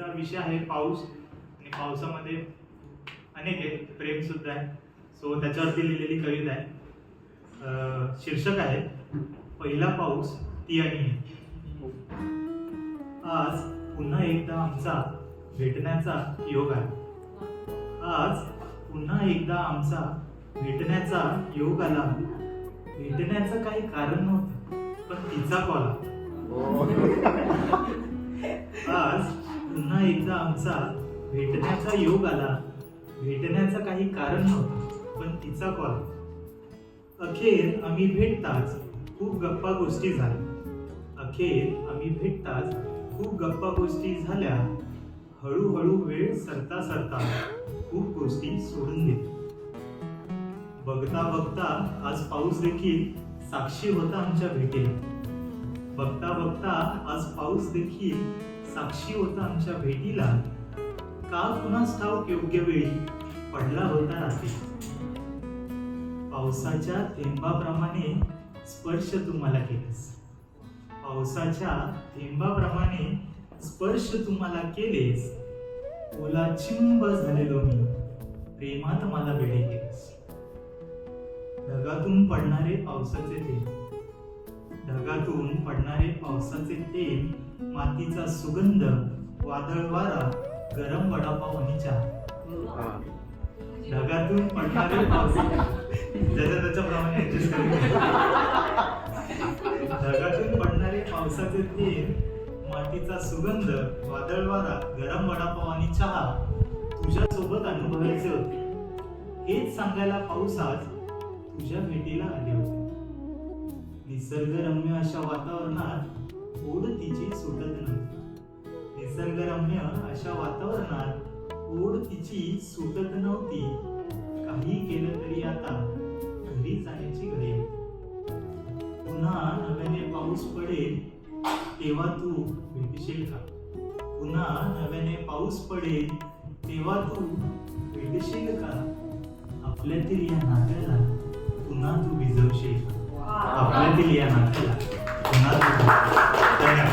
आजचा विषय आहे पाऊस. आणि पावसामध्ये अनेक आहेत. प्रेमसुद्धा आहे. सो त्याच्यावरती लिहिलेली कविता आहे. शीर्षक आहे पहिला पाऊस ती आणि आज पुन्हा एकदा आमचा भेटण्याचा योग आहे. आज पुन्हा एकदा आमचा भेटण्याचा योग आला. भेटण्याचं काही कारण नव्हतं पण तिचा कॉल आला. हो. आमचा भेटण्याचा योग आला. भेटण्याचं काही कारण नव्हतं पण तिचा कॉल. अखेर आम्ही भेटताच खूप गप्पा गोष्टी झाल्या. अखेर आम्ही भेटताच खूप गप्पा गोष्टी झाल्या. हळूहळू वेळ सरता सरता खूप गोष्टी सोडून दिल्या. बघता बघता आज पाऊस देखील साक्षी होता आमच्या भेटीला. बघता बघता आज पाऊस देखील साक्षी होता आमच्या भेटीला. का कुणास ठाऊक योग्य वेळी पडला होता रात्री. पावसाच्या थेंबाप्रमाणे स्पर्श तू मला केलेस. पावसाच्या थेंबाप्रमाणे स्पर्श तू मला केलेस. ओला चिंब झालेलो मी. प्रेमात मला वेळे केलेस. ढगातून पडणारे पावसाचे थेंब ढगातून पडणारे पावसाचे थेंब मातीचा सुगंध वादळ वारा गरम वडापाव आणि चहा. ढगातून पडणारे पाऊस ज्याच्या त्याच्याप्रमाणे ऍडजस्ट ढगातून पडणारे पावसाचे थेंब मातीचा सुगंध वादळ वारा गरम वडापाव आणि चहा तुझ्या सोबत अनुभवायचे होते. हेच सांगायला पाऊस आज तुझ्या भेटीला आले होते. निसर्गरम्य अशा वातावरणात ओढ तिची सुटत नव्हती निसर्गरम्य अशा वातावरणात ओढ तिची सुटत नव्हती. काही केलं तरी आता घरी जाण्याची घडी. पुन्हा नव्याने पाऊस पडेल तेव्हा तू भेटशील का? पुन्हा नव्याने पाऊस पडेल तेव्हा तू भेटशील का? आपल्यातील या नात्याला पुन्हा तू भिजवशील. का आपल्यातील या नात्याला. তাই না